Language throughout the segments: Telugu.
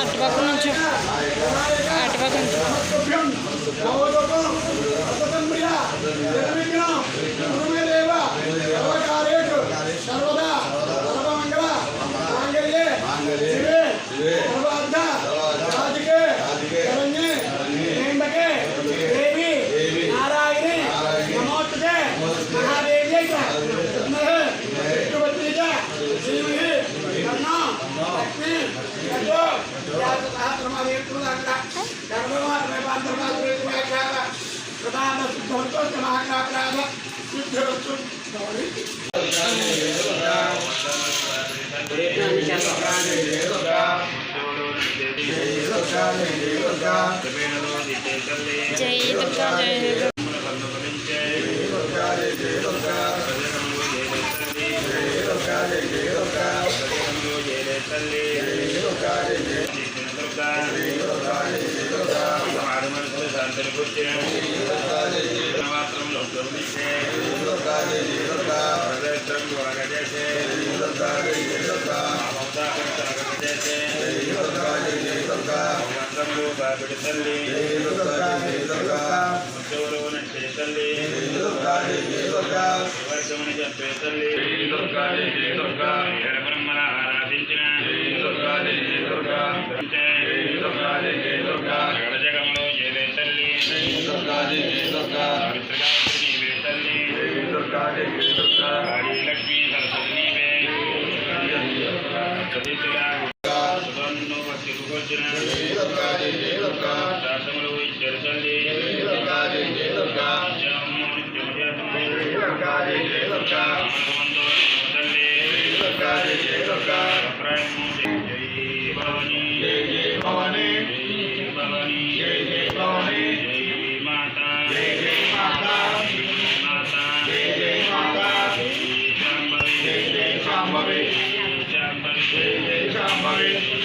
అటుపక్క నుంచి అటుపక్క నుంచి జై దుర్గా జై Gracias. సరిపూర్తిలో దుర్మిషే ప్రదర్శనకు అగజేసే శాసనములు చేరచండి Thank you.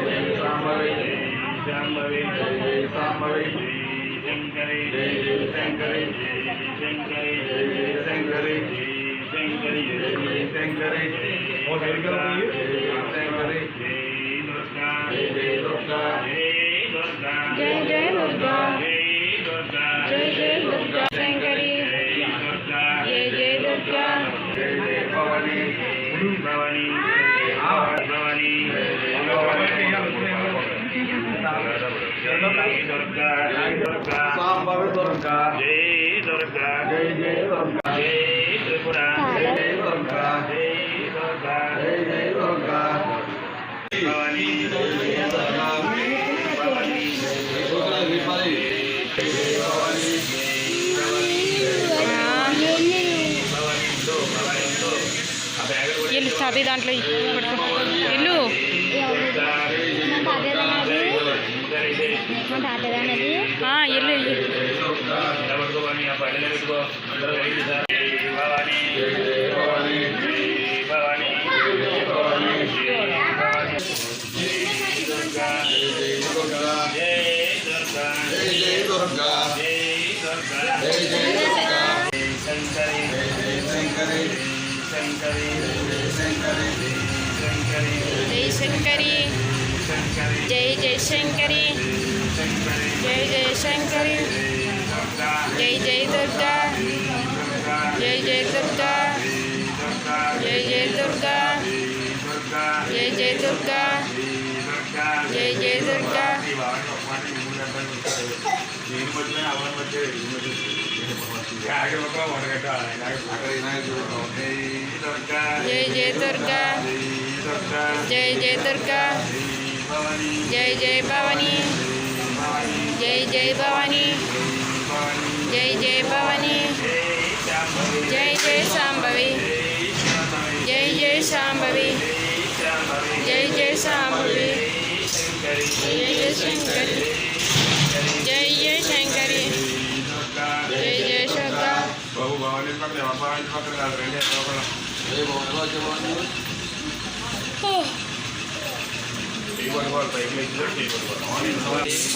शाम्भवे जय शाम्भवे जय शङ्करे जय जय शङ्करे जय शङ्करे जय शङ्करे जय शङ्करे जय शङ्करे जय शङ्करे जय दुर्गा जय दुर्गा जय दुर्गा जय जय दुर्गा जय दुर्गा जय जय दुर्गा शङ्करी जय दुर्गा जय जय दुर्गा जय जय भवानी भवानी ఓంకా జై దుర్గా। జై జై ఓంకా జై త్రిపుర। జై ఓంకా జై దుర్గా। జై జై ఓంకా భవాని। ఇల్లు చదివి దాంట్లో ఇల్లు ఇల్లు. शंकरी जय जय शंकरी जय जय शंकरी। సార్ జై భవాని జై భవాని జై భవాని జై భవాని జై భవాని జై దుర్గా జై దుర్గా జై జై దుర్గా జై దుర్గా జై జై దుర్గా జై శంకరి జై శంకరి శంకరి జై శంకరి శంకరి జై శంకరి శంకరి జై జై శంకరి శంకరి జై జై శంకరి దుర్గా జై జై దుర్గా దుర్గా జై జై దుర్గా దుర్గా జై జై దుర్గా దుర్గా జై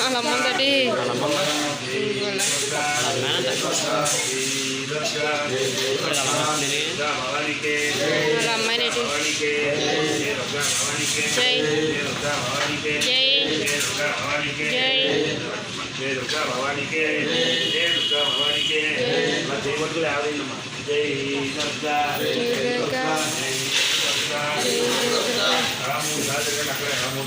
అలా ముందటి. అమ్మాయి జై. జై. దుర్గా భవానికి జై. దుర్గా భవానికి జై. దుర్గా మా చేయబడుకులు యావదమ్మా జై. దుర్గా జై. దుర్గా రాము దాదర్ రాము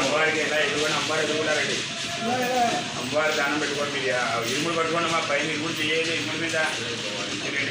అమ్మవారికి అమ్మవారి దానం పెట్టుకోండి మీరు ఇరుములు పట్టుకోండి మా పైన ఇరుములు చేయాలి ఇరుముల మీద రెండు